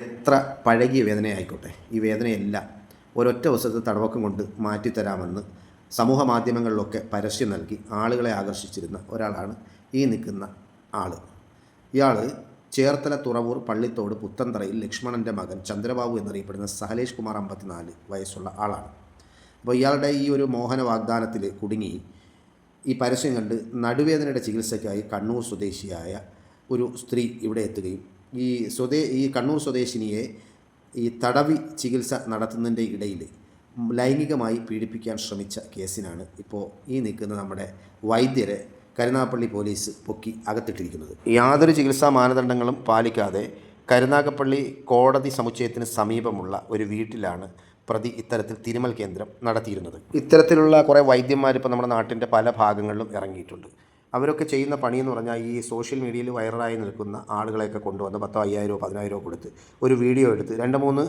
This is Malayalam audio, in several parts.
എത്ര പഴകിയ വേദനയായിക്കോട്ടെ ഈ വേദനയെല്ലാം ഒരൊറ്റ ദിവസത്തെ തടവക്കം കൊണ്ട് മാറ്റിത്തരാമെന്ന് സമൂഹ മാധ്യമങ്ങളിലൊക്കെ പരസ്യം നൽകി ആളുകളെ ആകർഷിച്ചിരുന്ന ഒരാളാണ് ഈ നിൽക്കുന്ന ആൾ ഇയാൾ ചേർത്തല തുറവൂർ പള്ളിത്തോട് പുത്തന്തറയിൽ ലക്ഷ്മണന്റെ മകൻ ചന്ദ്രബാബു എന്നറിയപ്പെടുന്ന സഹലേഷ് കുമാർ അമ്പത്തിനാല് വയസ്സുള്ള ആളാണ്. അപ്പോൾ ഇയാളുടെ ഈ ഒരു മോഹന വാഗ്ദാനത്തിൽ കുടുങ്ങി ഈ പരസ്യം കണ്ട് നടുവേദനയുടെ ചികിത്സയ്ക്കായി കണ്ണൂർ സ്വദേശിയായ ഒരു സ്ത്രീ ഇവിടെ എത്തുകയും ഈ സ്വദേ ഈ കണ്ണൂർ സ്വദേശിനിയെ ഈ തടവി ചികിത്സ നടത്തുന്നതിന്റെ ഇടയിൽ ലൈംഗികമായി പീഡിപ്പിക്കാൻ ശ്രമിച്ച കേസിനാണ് ഇപ്പോൾ ഈ നിൽക്കുന്ന നമ്മുടെ വൈദ്യരെ കരുനാഗപ്പള്ളി പോലീസ് പൊക്കി അകത്തിട്ടിരിക്കുന്നത്. യാതൊരു ചികിത്സാ മാനദണ്ഡങ്ങളും പാലിക്കാതെ കരുനാഗപ്പള്ളി കോടതി സമുച്ചയത്തിന് സമീപമുള്ള ഒരു വീട്ടിലാണ് പ്രതി ഇത്തരത്തിൽ തിരുമൽ കേന്ദ്രം നടത്തിയിരുന്നത്. ഇത്തരത്തിലുള്ള കുറേ വൈദ്യന്മാർ ഇപ്പോൾ നമ്മുടെ നാട്ടിന്റെ പല ഭാഗങ്ങളിലും ഇറങ്ങിയിട്ടുണ്ട്. അവരൊക്കെ ചെയ്യുന്ന പണിയെന്ന് പറഞ്ഞാൽ ഈ സോഷ്യൽ മീഡിയയിൽ വൈറലായി നിൽക്കുന്ന ആളുകളെയൊക്കെ കൊണ്ടുവന്ന് പത്തോ അയ്യായിരമോ പതിനായിരമോ കൊടുത്ത് ഒരു വീഡിയോ എടുത്ത് രണ്ട് മൂന്ന്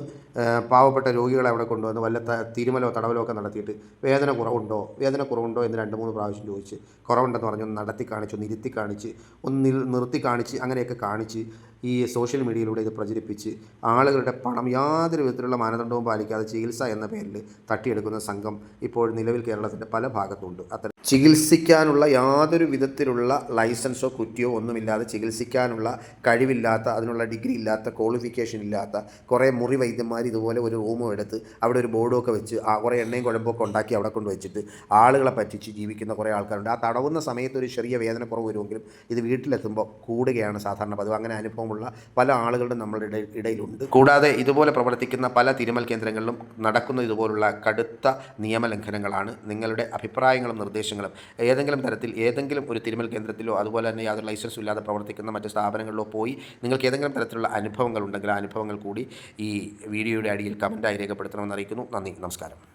പാവപ്പെട്ട രോഗികളെ അവിടെ കൊണ്ടുവന്ന് വല്ല തിരുമലോ തടവലോ ഒക്കെ നടത്തിയിട്ട് വേദന കുറവുണ്ടോ വേദന കുറവുണ്ടോ എന്ന് രണ്ട് മൂന്ന് പ്രാവശ്യം ചോദിച്ച് കുറവുണ്ടെന്ന് പറഞ്ഞ് ഒന്ന് നടത്തി കാണിച്ച് ഒന്ന് ഇരുത്തി കാണിച്ച് ഒന്ന് നിർത്തി കാണിച്ച് അങ്ങനെയൊക്കെ കാണിച്ച് ഈ സോഷ്യൽ മീഡിയയിലൂടെ ഇത് പ്രചരിപ്പിച്ച് ആളുകളുടെ പണം യാതൊരു വിധത്തിലുള്ള മാനദണ്ഡവും പാലിക്കാതെ ചികിത്സ എന്ന പേരിൽ തട്ടിയെടുക്കുന്ന സംഘം ഇപ്പോൾ നിലവിൽ കേരളത്തിന്റെ പല ഭാഗത്തുണ്ട്. അത്തരം ചികിത്സിക്കാനുള്ള യാതൊരു വിധത്തിലുള്ള ലൈസൻസോ കുറ്റിയോ ഒന്നുമില്ലാതെ ചികിത്സിക്കാനുള്ള കഴിവില്ലാത്ത അതിനുള്ള ഡിഗ്രി ഇല്ലാത്ത ക്വാളിഫിക്കേഷൻ ഇല്ലാത്ത കുറേ മുറി വൈദ്യന്മാർ ഇതുപോലെ ഒരു റൂമോ എടുത്ത് അവിടെ ഒരു ബോർഡോ ഒക്കെ വെച്ച് ആ കുറേ എണ്ണയും കുഴമ്പൊക്കെ ഉണ്ടാക്കി അവിടെ കൊണ്ട് വെച്ചിട്ട് ആളുകളെ പറ്റിച്ച് ജീവിക്കുന്ന കുറേ ആൾക്കാരുണ്ട്. ആ തടവുന്ന സമയത്ത് ഒരു ചെറിയ വേദന കുറവ് വരുമെങ്കിലും ഇത് വീട്ടിലെത്തുമ്പോൾ കൂടുകയാണ് സാധാരണ പതിവ്. അങ്ങനെ അനുഭവമുള്ള പല ആളുകളുടെ നമ്മളുടെ ഇടയിലുണ്ട്. കൂടാതെ ഇതുപോലെ പ്രവർത്തിക്കുന്ന പല തിരുമൽ കേന്ദ്രങ്ങളിലും നടക്കുന്ന ഇതുപോലുള്ള കടുത്ത നിയമലംഘനങ്ങളാണ് നിങ്ങളുടെ അഭിപ്രായങ്ങളും നിർദ്ദേശങ്ങളും. ഏതെങ്കിലും തരത്തിൽ ഏതെങ്കിലും ഒരു തിരുമൽ കേന്ദ്രത്തിലോ അതുപോലെ തന്നെ യാതൊരു ലൈസൻസും ഇല്ലാതെ പ്രവർത്തിക്കുന്ന മറ്റ് സ്ഥാപനങ്ങളിലോ പോയി നിങ്ങൾക്ക് ഏതെങ്കിലും തരത്തിലുള്ള അനുഭവങ്ങൾ ഉണ്ടെങ്കിൽ ആ അനുഭവങ്ങൾ കൂടി ഈ വീഡിയോയുടെ അടിയിൽ കമന്റായി രേഖപ്പെടുത്തണമെന്ന് അറിയിക്കുന്നു. നന്ദി. നമസ്കാരം.